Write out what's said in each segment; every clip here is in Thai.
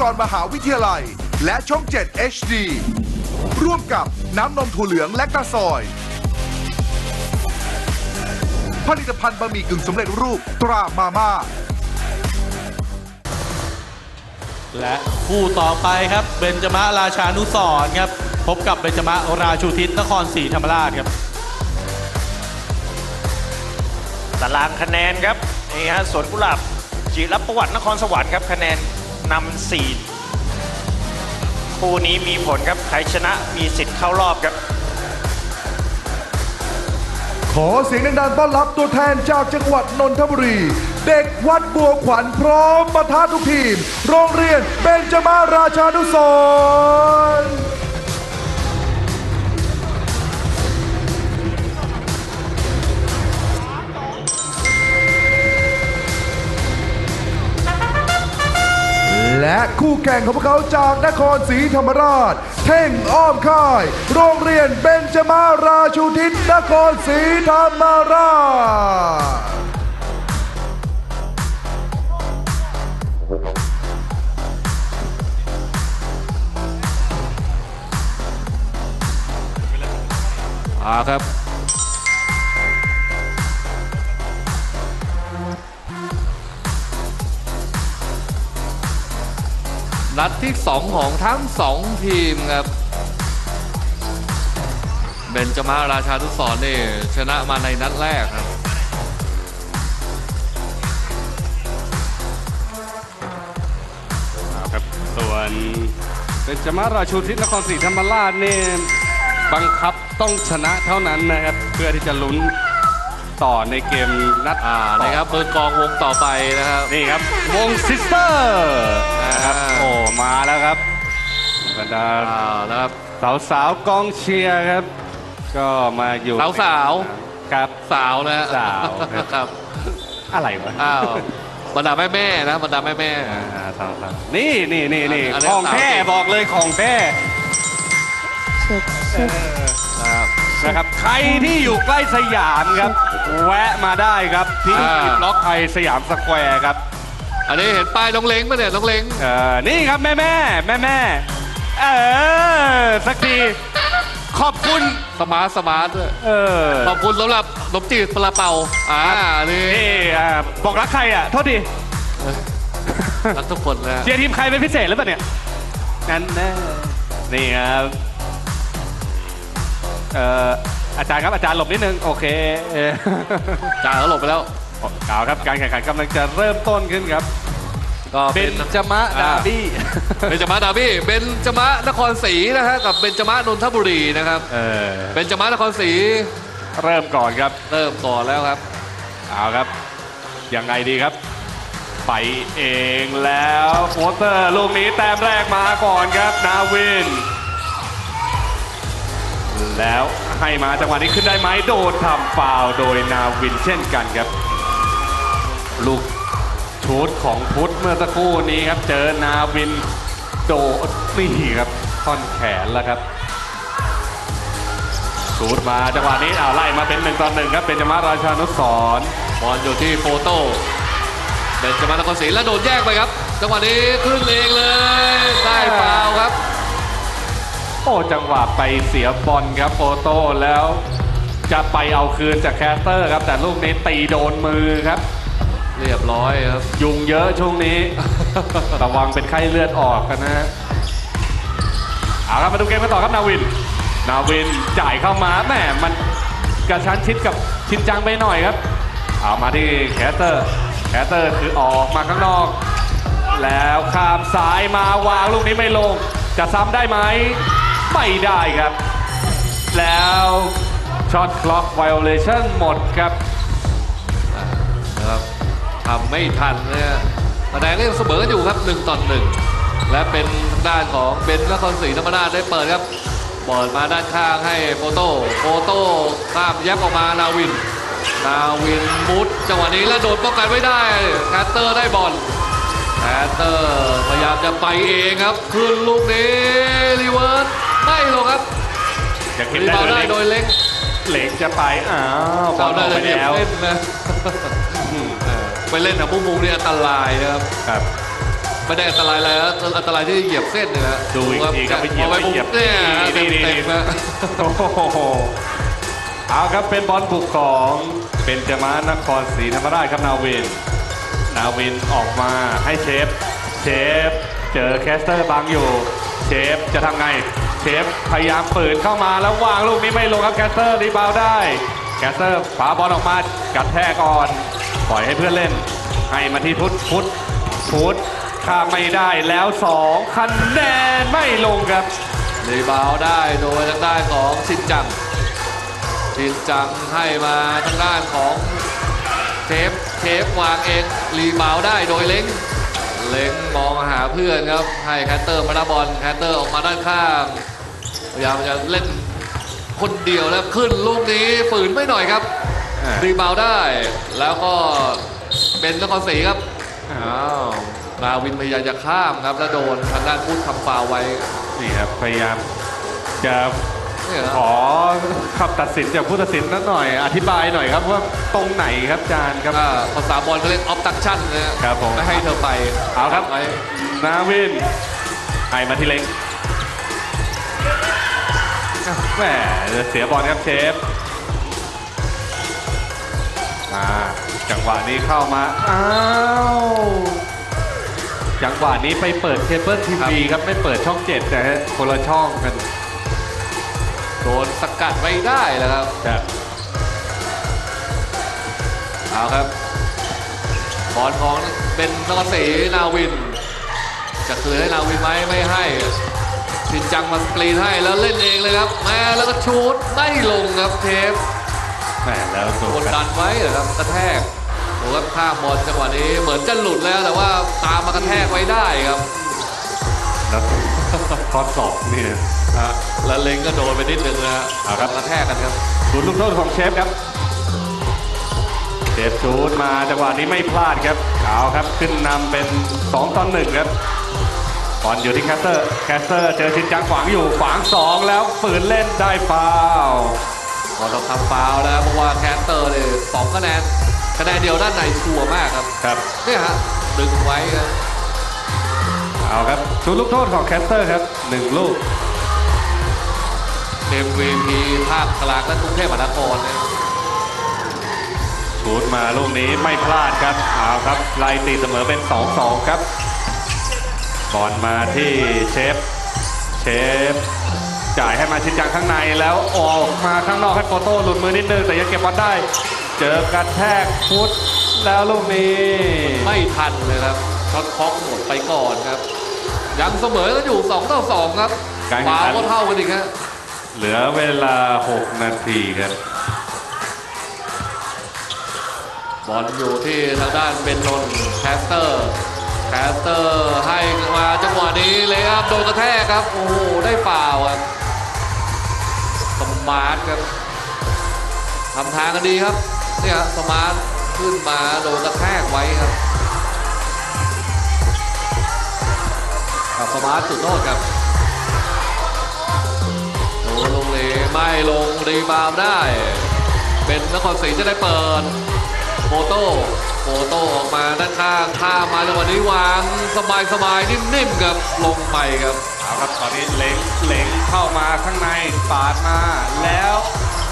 กรมหาวิทยาลัย และช่อง 7 HD ร่วมกับน้ำนมถั่วเหลืองและกระสอย ผลิตภัณฑ์บะหมี่กึ่งสำเร็จรูปตรามาม่า และคู่ต่อไปครับเบญจมะราชานุสรณ์ครับ พบกับเบญจมะราชูทิศนครศรีธรรมราชครับตารางคะแนนครับนี่ฮะสวนกุหลาบจิรประวัตินครสวรรค์ครับคะแนน นำสี่คู่นี้มีผลครับ ใครชนะมีสิทธิ์เข้ารอบครับ ขอเสียงดังๆต้อนรับตัวแทนจากจังหวัดนนทบุรี เด็กวัดบัวขวัญพร้อมประทะทุกทีม โรงเรียนเบญจมาราชานุสรณ์ และคู่แข่งของพวกเขาจากนครศรีธรรมราช เท่งอ้อมค่าย โรงเรียนเบญจมาราชูทิศนครศรีธรรมราชอ่าครับ นัดที่ 2 ของทั้ง 2 ทีมครับเบนจมาราชาทุสรนี่ชนะมาในนัดแรกครับครับ ส่วนเป็นจมาราชูทิศนครศรีธรรมราชนี่บังคับต้องชนะเท่านั้นนะครับ เพื่อที่จะลุ้น ต่อในเกมนัดอ่านะครับเบอร์กองวงต่อไปนะครับ นี่ครับ วงซิสเตอร์นะครับอ่า โอ้มาแล้วครับบรรดาอ่านะครับ สาวสาวๆกองเชียร์ครับ ก็มาอยู่สาวครับ สาวนะฮะสาวครับ ครับอะไรวะอ้าวบรรดาแม่แม่ๆนะบรรดาแม่แม่ อ่าสาวสาวนี่นี่นี่นี่อันนี้ของแท้สาวจริง บอกเลยของแท้ๆนะครับนะครับ ใครที่อยู่ใกล้สยามครับ แวะมาได้ครับที่อ่า ล็อกไทยสยามสแควร์ครับอันนี้เห็นป้ายน้องเล้งปะเนี่ยน้องเล้งเอ่อนี่ครับแม่แม่แม่แม่เออสักทีขอบคุณสมาร์ทสมาร์ทด้วยเออขอบคุณสำหรับขนมจีบปลาเป่าอ่านี่นี่อ่าบอกรักใครอะโทษดีรักทุกคนนะเชียร์ทีมใครเป็นพิเศษหรือเปล่าเนี่ยนั่นแน่นี่ครับเอ่อ อาจารย์ครับอาจารย์หลบนิดนึงโอเคเออจ่าเขาหลบไปแล้ว กล่าวครับการแข่งขันกำลังจะเริ่มต้นขึ้นครับ ก็เป็เป็นนจมะดาร์บี้ เบนจมาดาบี้เบนจมะนครศรีนะฮะกับเบนจมะนนทบุรีนะครับเออเบนจมะนครศรีเริ่มก่อนครับเริ่มก่อนแล้วครับ เอาครับยังไงดีครับ ไปเองแล้วโฟเตอร์ลูกนี้แต้มแรกมาก่อนครับนาวิน แล้วให้มาจังหวะนี้ขึ้นได้ไหมโดนทำฟาวโดยนาวินเช่นกันครับ ลูกชุดของพุทธเมื่อสักครู่นี้ครับ เจอนาวินโดดนี่ครับท่อนแขนแล้วครับชูดมาจังหวะนี้เอาไล่มาเป็นหนึ่งต่อหนึ่งครับเป็นจมาราชานุสรบอลอยู่ที่โฟโต้เบนจมะนครศรีแล้วโดนแยกไปครับ จังหวะนี้ขึ้นเองเลยได้ฟาวครับ โอ้จังหวะไปเสียบอลครับโฟโต้แล้ว จะไปเอาคืนจากแคสเตอร์ครับ แต่ลูกนี้ตีโดนมือครับ เรียบร้อยครับ ยุงเยอะช่วงนี้ ระวังเป็นไข้เลือดออกกันนะเอาครับมาดูเกมกันต่อครับนาวิน นาวินจ่ายเข้ามาแหม่มันกระชั้นชิดกับชินจังไปหน่อยครับ เอามาที่แคสเตอร์ แคสเตอร์คือออกมาข้างนอก แล้วข้ามซ้ายมาวางลูกนี้ไม่ลง จะซ้ำได้ไหม ไม่ได้ครับ แล้วช็อตคล็อกไวโอเลชั่นหมดครับนะครับทำไม่ทันนะฮะคะแนนก็ยังเสมอกันอยู่ครับ1ต่อ1และเป็นทางด้านของเบนนครศรีธรรมราชได้เปิดครับบอลมาด้านข้างให้โฟโต้โฟโต้ข้ามยับออกมานาวิน นาวินมุดจังหวะนี้แล้วโดนป้องกันไม่ได้แคตเตอร์ได้บอลแคตเตอร์พยายามจะไปเองครับ ขึ้นลูกนี้รีเวิร์ส ไม่ลงครับอยากเห็นรีได้บาวด์เลได้ยโดยเล็กเหล็กจะไปอ้าวบอเราลอได้อกเลไปยเนี่ยแล้วเล่นนะเออไปเล่นกับมุมมุมนี่อันตรายนะครับครับ ไม่ได้อันตรายอะไรนะอันตรายที่เหยียบเส้นเนี่ยนะดูอีกทีครับไปเหยียบอาไปเหยียบเนี่ยเต็มนี่ เต็นี่มๆนะโอ้โหเอาครับเป็นบอลบุกของเป็นจมานครศรีธรรมราชครับนาวิน นาวินออกมาให้เชฟ เชฟ เจอแคสเตอร์บังอยู่ เชฟจะทำไง เชฟพยายามเปิดเข้ามาแล้ววางลูกนี้ไม่ลงครับแคสเตอร์รีบาวได้แคสเตอร์ฝาบอลออกมากัดแทกก่อน ปล่อยให้เพื่อนเล่น ให้มาที่พุทธพุทธพุทธข้าไม่ได้แล้วสองคะแนนไม่ลงครับรีบาวได้โดยทางด้านของชินจังชินจังให้มาทางด้านของเทปเทปวางเองรีบาวได้โดยเล้งเล้งมองหาเพื่อนครับ ให้แคตเตอร์มาได้บอลแคตเตอร์ออกมาด้านข้าง พยายามจะเล่นคนเดียวแล้วขึ้นลูกนี้ฝืนไม่หน่อยครับอ่ารีบาวด์ได้แล้วก็เป็นนครศรีครับอ้าวนาวินพยายามจะข้ามครับแล้วโดนทางด้านพูดทำฟาวล์ไว้นี่ครับพยายามจะเนี่ยนะขอคำตัดสินจากผู้ตัดสินนัดหน่อย อธิบายหน่อยครับว่าตรงไหนครับจานครับอ่าภาษาบอลเขาเรียกออฟตักชั่นนะครับผมไม่ให้เธอไปเอาครับไว้นาวินให้มาที่เล็ง แหมเสียบอลครับเชฟมาจังหวะนี้เข้ามา อ้าว จังหวะนี้ไปเปิดเคเบิลทีวีครับไม่เปิดช่องเจ็ดนะฮะคนละช่องกันโดนสกัดไว้ได้แล้วครับครับเอาครับบอลของเป็นนครศรีนาวิน จะคืนให้นาวินไหมไม่ให้ ชินจังมาสกรีนให้แล้วเล่นเองเลยครับแม่แล้วก็ชูดไม่ลงครับเทปแหมแล้วดูกดคดัรับนไว้เหรอครับกระแทกดูครับข้ามบอลจังหวะนี้เหมือนจะหลุดแล้วแต่ว่าตามมากระแทกไว้ได้ครับแล้วข้อศอกนี่นะฮะแล้วเล็งก็โดนไปนิดนึงนะฮะเอาครับกระแทกกันครับศูนย์ลูกโทษของเชฟครับเชฟชูดมาจังหวะนี้ไม่พลาดครับเอาครับขึ้นนำเป็น2ต่อ1ครับ บอลอยู่ที่แคสเตอร์ แคสเตอร์เจอชินจังขวางอยู่ขวาง2แล้วฝืนเล่นได้ฟาวล์พอต้องทำฟาวล์แล้วเพราะว่าแคสเตอร์เนี่ยสองคะแนนคะแนนเดียวด้านในชัวร์มากครับ ครับเนี่ยฮะดึงไว้ครับเอาครับศูนย์ลูกโทษของแคสเตอร์ครับหนึ่งลูก MVP ภาคกลางและกรุงเทพมหานครเนี่ยชูดมาลูกนี้ไม่พลาดครับเอาครับไล่ตีเสมอเป็น 2-2 ครับ บอลมาที่เชฟ เชฟ จ่ายให้มาชินจังข้างในแล้วออกมาข้างนอกให้โปโต้หลุดมือนิดนึงแต่ยังเก็บบอลได้ เจอกระแทกฟุตแล้วลูกนี้ไม่ทันเลยครับช็อตคล็อกหมดไปก่อนครับ ยังเสมอกันอยู่2ต่อ2ครับการแข่ฟางวขันล์ก็เท่ากันอีกฮะเหลือเวลา 6 นาทีครับบอลอยู่ที่ทางด้านเบนนนท์แคสเตอร์ แคสเตอร์ให้มาจังหวะนี้เลยครับโดนกระแทกครับ โอ้โห ได้ฟาวครับสมาร์ทครับทำทางกันดีครับเนี่ยสมาร์ทขึ้นมาโดนกระแทกไว้ครับกับสมาร์ทสุดโทษครับโดนลงเลยไม่ลงรีบาวได้ เป็นนครศรีจะได้เปิดโฟโต้ โฟโต้ออกมาด้านข้างข้ามมาจังหวะนี้วางสบายสบายๆนิ่มๆครับลงไปครับเอาครับตอนนี้เล็งเล็งเข้ามาข้างในปาดมาแล้ว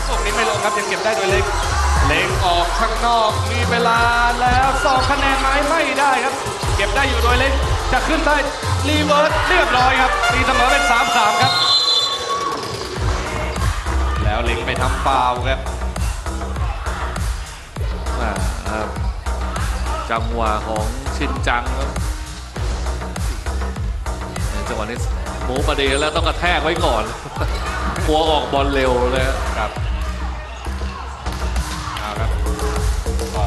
ลูกนี้ไม่ลงครับยังเก็บได้โดยเล็งเล็งออกข้างนอกมีเวลาแล้วสองคะแนนไหมไม่ได้ครับ เก็บได้อยู่โดยเล็งจะขึ้นได้รีเวิร์สเรียบร้อยครับตีเสมอเป็น3-3ครับแล้วเล็งไปทำฟาวล์ครับอ่าครับ จังหวะของชินจังครับเนี่ยจังหวะนี้หมูประเดีแล้วต้องกระแทกไว้ก่อนกลัวออกบอลเร็วเลยครับครับเอาครับขอ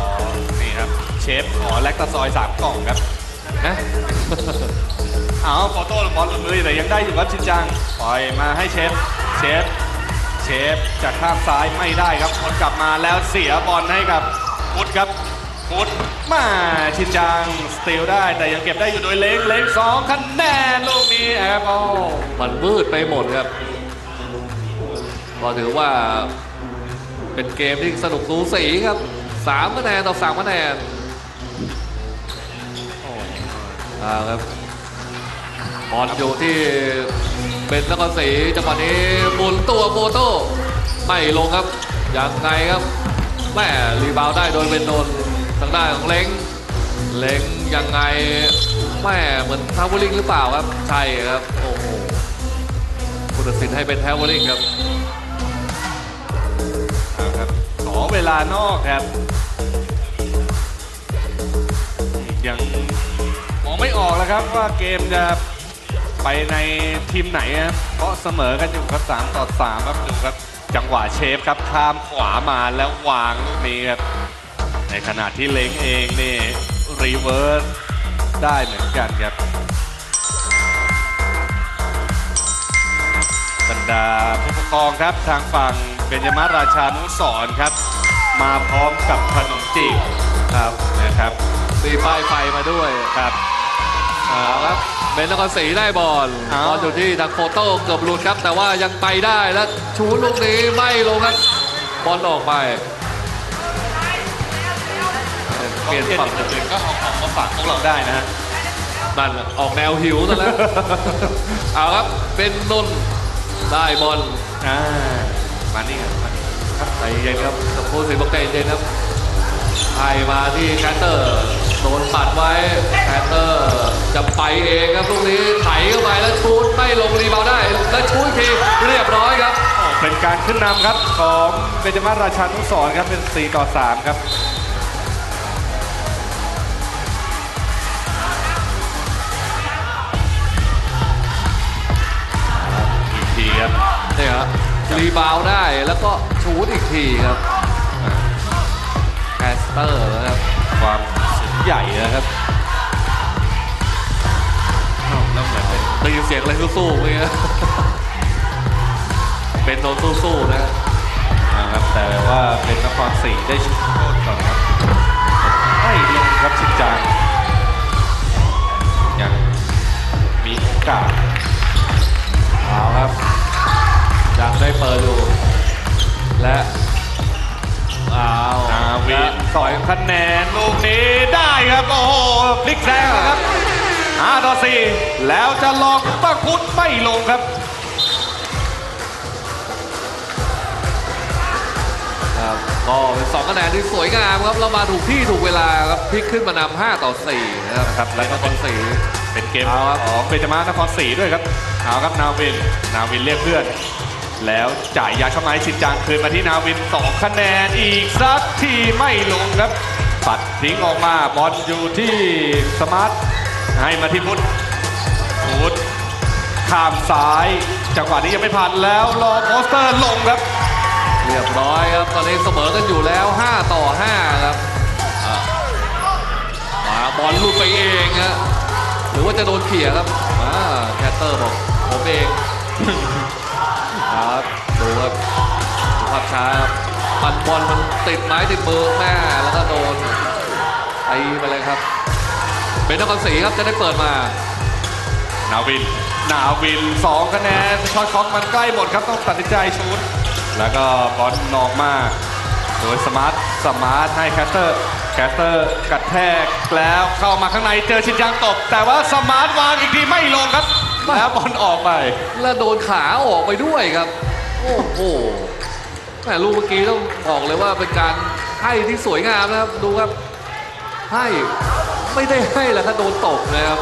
นี่ครับเชฟขอแลคตาซอยสามกล่องครับนะเอาโฟโต้บอลหลุดมือแต่ยังได้อยู่ครับชินจังปล่อยมาให้เชฟเชฟเชฟจากข้างซ้ายไม่ได้ครับคนกลับมาแล้วเสียบอลให้กับพุทธครับ พุทธมาชินจัง สติลได้แต่ยังเก็บได้อยู่โดยเล้งเล้งสองคะแนนลูกนี้แอบเอามันมืดไปหมดครับ ก็ถือว่าเป็นเกมที่สนุกสูสีครับ3คะแนนต่อ3คะแนนอ่าครับบอลอยู่ที่เป็นนครศรีจังหวะนี้หมุนตัวโฟโต้ไม่ลงครับยังไงครับแม่รีบาวได้โดยเป็นโดนท ทางด้านของเล้งเล้งยังไงแม่เหมือนทาวเวอร์ลิงหรือเปล่าครับ ใช่ครับ โอ้โหผู้ตัดสินให้เป็นทาวเวอร์ลิงครับครับ ขอเวลานอกครับ ยังมองไม่ออกแล้วครับว่าเกมจะไปในทีมไหนครับเพราะเสมอกันอยู่ครับ 3 ต่อ 3 ครับดูครับ จังหวะเชฟครับข้ามขวามาแล้ววางลูกนี้ครับ ในขณะที่เล้งเองนี่รีเวิร์สได้เหมือนกันครับบรรดาผู้ปกครองครับทางฝั่งเบญจมาศราชานุสรณ์ครับ มาพร้อมกับขนมจีบครับนะครับตีป้ายไฟมาด้วยครับเอาครับเบนนครศรีได้บอลเอาบอลอยู่ที่ทางโฟโต้เกือบหลุดครับ แต่ว่ายังไปได้แล้วชูลูกนี้ไม่ลงครับบอลออกไป เปลี่ยนฝั่งอื่นก็เอาของมาฝากพวกเราได้นะฮะนั่นน่ะออกแนวหิวซะแล้ว เอาครับ เป็นนนท์ได้บอลอ่ามานี่ครับมานี่ครับใจเย็นครับกับผู้สินบอกใจเย็นครับให้มาที่แคตเตอร์โดนปัดไว้แคตเตอร์จะไปเองครับลูกนี้ไถเข้าไปแล้วชูดไม่ลงรีบาวด์ได้ แล้วชูดอีกทีเรียบร้อยครับ เป็นการขึ้นนำครับของเบญจมาศราชานุสรณ์ครับเป็น 4 ต่อ 3 ครับ เนี่ยครับรีบาวด์ได้แล้วก็ชูดอีกทีครับแคสเตอร์นะครับความสูงใหญ่นะครับอ้าวแล้วเหมือนเป็นได้ยินเสียงอะไรสู้ๆเมื่อกี้เป็นโดนสู้ๆนะครับนะครับแต่ว่าเป็นนครศรีได้ชุดโทษก่อนครับไม่ลงครับชินจังยังมีโอกาส ยังได้เปิดอยู่และเอานาวินต่อยคะแนนลูกนี้ได้ครับ โอ้โหพลิกแซงแล้วครับ5ต่อ4แล้วจะลองปังพุทธไม่ลงครับ ครับก็เป็นสองคะแนนที่สวยงามครับเรามาถูกที่ถูกเวลาครับพลิกขึ้นมานำ5ต่อ4นะครับครับแล้แล้ววก็ก็เป็นคนสีเป็นเกมเอาครับของเบญจมานครศรีด้วยครับเอาครับนาวิน นาวินเรียกเพื่อน แล้วจ่ายยาเข้ามาให้ชินจังคืนมาที่นาวิน2คะแนนอีกสักทีไม่ลงครับ ปัดทิ้งออกมาบอลอยู่ที่สมาร์ทให้มาที่พุทธพุทธข้ามซ้ายจังหวะนี้ยังไม่ผ่านแล้วรอโปสเตอร์ลงครับ เรียบร้อยครับ ตอนนี้เสมอกันอยู่แล้ว 5 ต่อ 5 ครับมาบอลลุดไปเองฮะหรือว่าจะโดนเขี่ยครับอ่าแคตเตอร์บอกผมเอง ครับดูครับดูภาพช้าครับปันบอลมันติดไม้ติดมือแม่แล้วก็โดนไอไปเลยครับ เป็นนครศรีครับจะได้เปิดมา นาวิน นาวิน2คะแนนช็อตคล็อกมันใกล้หมดครับต้องตัดสินใจชูดแล้วก็บอลนอกมาโดยสมาร์ทสมาร์ทให้แคสเตอร์แคสเตอร์กระแทกแล้วเข้ามาข้างในเจอชินจังตบ แต่ว่าสมาร์ทวางอีกทีไม่ลงครับ แล้วบอลออกไป แล้วโดนขาออกไปด้วยครับ โอ้โหแหมลูกเมื่อกี้ต้องบอกเลยว่าเป็นการให้ที่สวยงามนะครับ ดูครับ ให้ไม่ได้ให้แหละครับโดนตกนะครับ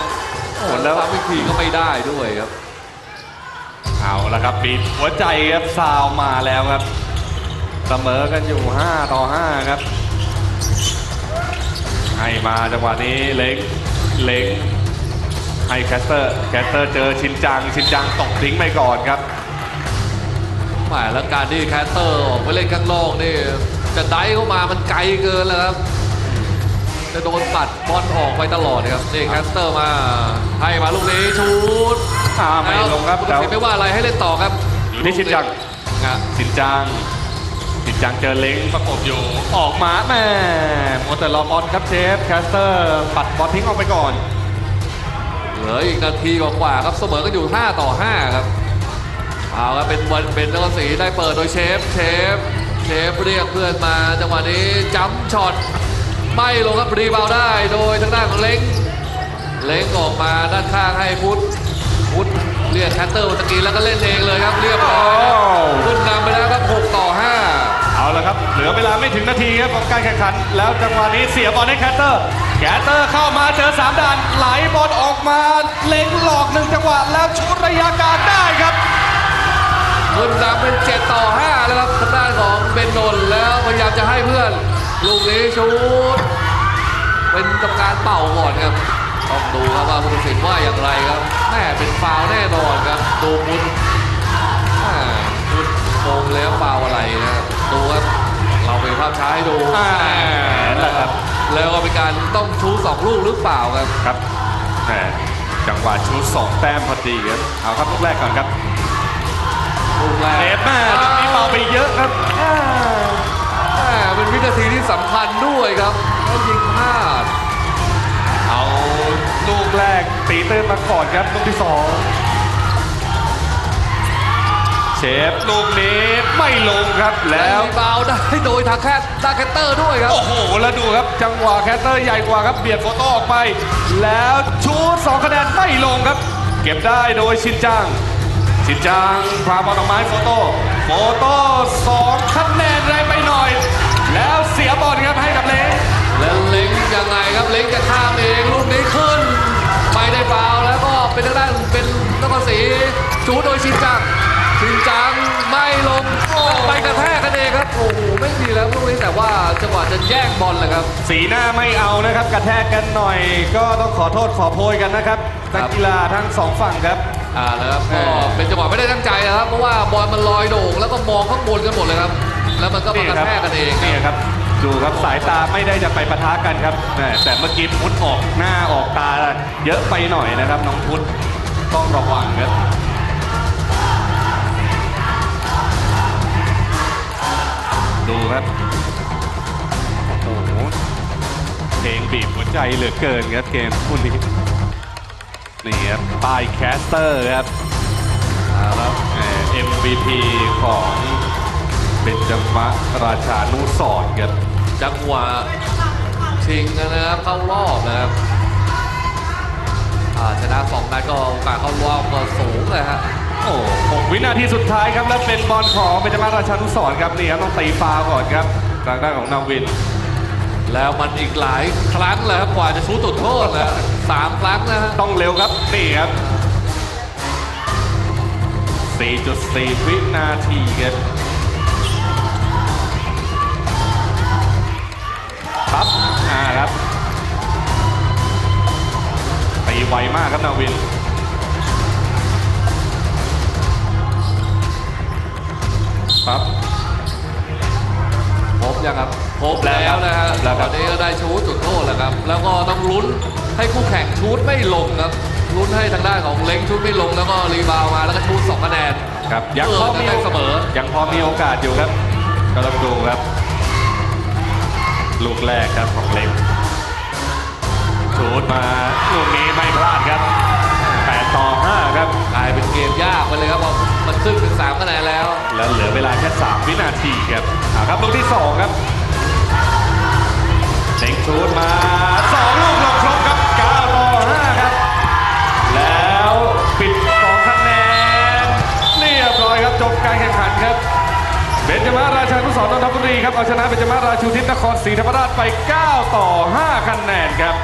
โอ้โหแล้วทำอีกทีก็ไม่ได้ด้วยครับ เอาละครับบีบหัวใจครับซาวมาแล้วครับเสมอกันอยู่ 5 ต่อ 5 ครับ ให้มาจังหวะนี้เล็งเล็ง ให้แคสเตอร์แคสเตอร์เจอชินจัง ชินจังตกทิ้งไปก่อนครับแหมแล้วการที่แคสเตอร์ออกไปเล่นข้างนอกนี่จะได้เข้ามามันไกลเกินแล้วครับจะโดนปัดบอลออกไปตลอดนะครับนี่แคสเตอร์มาให้มาลูกนี้ชูดอ่าไม่ลงครับผู้แล้ตัดวสินไม่ว่าอะไรให้เล่นต่อครับอยู่ที่ชินจังอะชินจังชินจังเจอเล้งประกบอยู่ออกมาแม่โมวแต่รอบอลครับเชฟแคสเตอร์ปัดบอลทิ้งออกไปก่อน เหลืออีกนาทีกว่าๆครับเสมอกันอยู่ 5 ต่อ 5 ครับเอาครับเป็นบอลเป็นนครศรีได้เปิดโดยเชฟเชฟเชฟเรียกเพื่อนมาจังหวะนี้จัมป์ช็อตไม่ลงครับรีบาวด์ได้โดยทางด้านของเล้งเล้งออกมาด้านข้างให้พุทธพุทธเรียกแคตเตอร์มาตะกี้แล้วก็เล่นเองเลยครับเรียบร้อยครับโอ้ขึ้นนำไปแล้วครับ6ต่อ 5 เอาละครับ เหลือเวลาไม่ถึงนาทีครับของการแข่งขัน แล้วจังหวะนี้เสียบอลให้แคตเตอร์ แคตเตอร์เข้ามาเจอสามด่านไหลบอลออกมาเล็งหลอกหนึ่งจังหวะแล้วชุดระยะกางได้ครับขึ้นนำเป็น7ต่อ5แล้วครับทางด้านของเบนนนแล้วพยายามจะให้เพื่อน ลูกนี้ชูดเป็นกรรมการเป่าก่อนครับต้องดูครับว่าผู้ตัดสินว่าอย่างไรครับแม่เป็นฟาวแน่นอนครับดูมุนแม่มุนมองแล้วฟาวอะไรนะครับ ดูครับเราเป็นภาพช้าให้ดูอ่านั่นแหละครับ แล้วก็เป็นการต้องชูสองลูกหรือเปล่าครับ ครับแหมจังหวะชูสองแต้มพอดีครับ เอาครับลูกแรกก่อนครับลูกแรกเนฟแม่ลูกนี้เบาไปเยอะครับอ่าแม่เป็นวินาทีที่สำคัญด้วยครับแล้วยิงพลาดเอาลูกแรกตีตื้นมาก่อนครับลูกที่สองเชฟลูกนี้ไม่ลงครับแล้วรีบาวด์ได้โดยทางแคทดาแคตเตอร์ด้วยครับ โอ้โห แล้วดูครับ จังหวะแคตเตอร์ใหญ่กว่าครับเบียดโฟโต้ออกไป แล้วชูดสองคะแนนไม่ลงครับ เก็บได้โดยชินจัง ชินจังพาบอลออกมาให้โฟโต้โฟโต้สองคะแนนแรงไปหน่อย แล้วเสียบอลครับให้กับเล้งแล้วเล้งยังไงครับเล้งจะข้ามเองลูกนี้ขึ้น ไม่ได้ฟาวล์แล้วก็เป็นทางด้านเป็นนครศรีชูโดยชินจัง ชินจังไม่ลงโอ้ไปกระแทกกันเองครับ โอ้โหไม่ดีแล้วลูกนี้แต่ว่าจังหวะจะแย่งบอลแหละครับ สีหน้าไม่เอานะครับ กระแทกกันหน่อย ก็ต้องขอโทษขอโพยกันนะครับนักกีฬาทั้งสองฝั่งครับ อ่าแล้วครับเอก็อเป็นจังหวะไม่ได้ตั้งใจนะครับ เพราะว่าบอลมันลอยโด่งแล้วก็มองข้างบนกันหมดเลยครับ แล้วมันก็มากระแทกกันเองครับนี่ครับดูครับสายตาไม่ได้จะไปปะทะกันครับแหม่แต่เมื่อกี้พุทธออกหน้าออกตาเยอะไปหน่อยนะครับ น้องพุทธต้องระวังครับ ดูครับโอ้โหเพลงบีบหัวใจเหลือเกินครับเกมคู่นี้นี่ครับป้ายแคสเตอร์ครับแล้วเอ่อ MVP ของเบนจมะราชานุสรณ์ครับจังหวะชิงนะครับเข้ารอบนะครับชนะสองนัดก็โอกาสเข้ารอบก็สูงเลยฮะ โอ้หกวินาทีสุดท้ายครับ แล้วเป็นบอลของเบนจมะราชานุสรณ์ครับนี่ครับต้องตีฟาวล์ก่อนครับทางด้านของนาวิน แล้วมันอีกหลายครั้งเลยครับกว่าจะชูจุดโทษนะสามครั้งนะฮะต้องเร็วครับนี่ครับ 4.4 วินาทีครับครับอ่าครับตีไวมากครับนาวิน ครับครบยังครับครบแล้วแล้วนะฮะครบแล้วคตรัอบนนี้ก็ได้ชูจุดโทษแล้วครับ แล้วก็ต้องลุ้นให้คู่แข่งชูดไม่ลงครับลุ้นให้ทางด้านของเล้งชูดไม่ลงแล้วก็รีบาวด์มาแล้วก็ชูดสองคะแนนครับยังเออพอมีได้เสมอยังพอมีโอกาสอยู่ครับ ก็ต้องดูครับ ลูกแรกครับของเล็กชูดมาลูกนี้ไม่พลาดครับ8ต่อ5ครับกลายเป็นเกมยากไปเลยครับ เพราะมันขึ้นเป็นสามคะแนนแล้ว แล้วเหลือเวลาแค่ 3 วินาทีครับเอาครับลูกที่ 2 ครับเล็งชูดมา 2 ลูกลงครบครับ9ต่อ5ครับ แล้วปิด2คะแนนเรียบร้อยครับจบการแข่งขันครับเบนจมาราชานุสรณ์นนทบุรีครับเอาชนะเบนจมาราชูทิศนครศรีธรรมราชไป 9 ต่อ 5 คะแนนครับ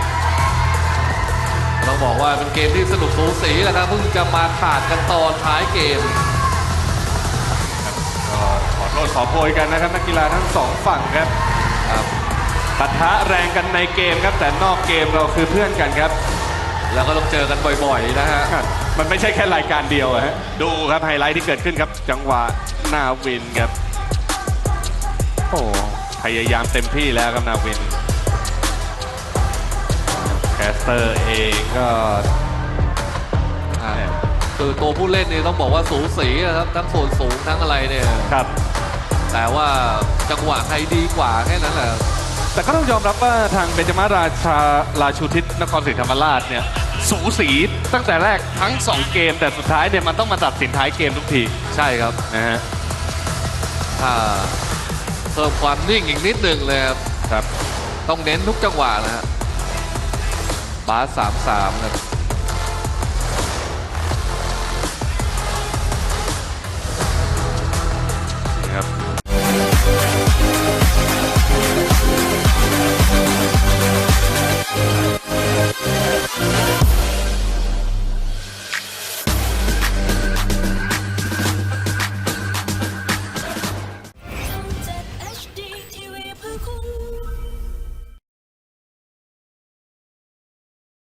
ต้องบอกว่าเป็นเกมที่สนุกสูสีแหละครับเพิ่งจะมาขาดกันตอนท้ายเกมก็ขอโท ษขอโพยกันนะครับนักกีฬาทั้งสองฝั่งครับครับปะทะแรงกันในเกมครับแต่นอกเกมเราคือเพื่อนกันครับ แล้วก็ต้องเจอกันบ่อยๆนะฮะมันไม่ใช่แค่รายการเดียวอะฮะดูครับไฮไลท์ที่เกิดขึ้นครับจังหวะนาวินครับโอ้พยายามเต็มที่แล้วครับนาวินแคสเตอร์เองก็อ่าคือตัวผู้เล่นนี่ต้องบอกว่าสูสีนะครับทั้งส่วนสูงทั้งอะไรเนี่ยครับ แต่ว่าจังหวะใครดีกว่าแค่นั้นแหละแต่ก็ต้องยอมรับว่าทางเบญจมาราชาราชูทิศนครศรีธรรมราชเนี่ยสูสีตั้งแต่แรกทั้ง 2 เกม แต่สุดท้ายเนี่ยมันต้องมาตัดสินท้ายเกมทุกทีใช่ครับนะฮะถ้าเพิ่มความนิ่งอีกนิดหนึ่งเลยครับ ครับ ต้องเน้นทุกจังหวะนะฮะบาสสามสามครับนี่ครับ Bye.